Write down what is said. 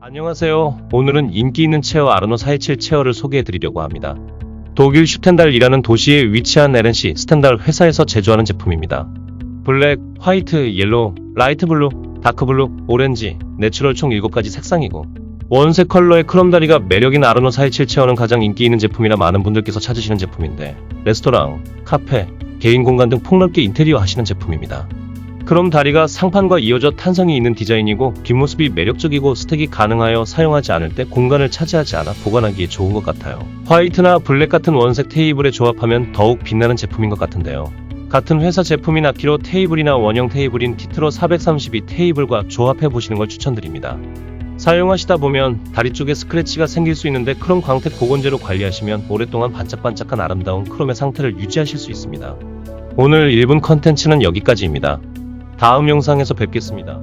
안녕하세요. 오늘은 인기 있는 체어 아르노 427 체어를 소개해 드리려고 합니다. 독일 슈텐달이라는 도시에 위치한 LNC 스탠달 회사에서 제조하는 제품입니다. 블랙, 화이트, 옐로우, 라이트 블루, 다크 블루, 오렌지, 내추럴 총 7가지 색상이고 원색 컬러의 크롬 다리가 매력인 아르노 427 체어는 가장 인기 있는 제품이라 많은 분들께서 찾으시는 제품인데 레스토랑, 카페, 개인 공간 등 폭넓게 인테리어 하시는 제품입니다. 크롬 다리가 상판과 이어져 탄성이 있는 디자인이고 뒷모습이 매력적이고 스택이 가능하여 사용하지 않을 때 공간을 차지하지 않아 보관하기에 좋은 것 같아요. 화이트나 블랙 같은 원색 테이블에 조합하면 더욱 빛나는 제품인 것 같은데요. 같은 회사 제품인 아키로 테이블이나 원형 테이블인 티트로 432 테이블과 조합해 보시는 걸 추천드립니다. 사용하시다 보면 다리 쪽에 스크래치가 생길 수 있는데 크롬 광택 보건제로 관리하시면 오랫동안 반짝반짝한 아름다운 크롬의 상태를 유지하실 수 있습니다. 오늘 1분 컨텐츠는 여기까지입니다. 다음 영상에서 뵙겠습니다.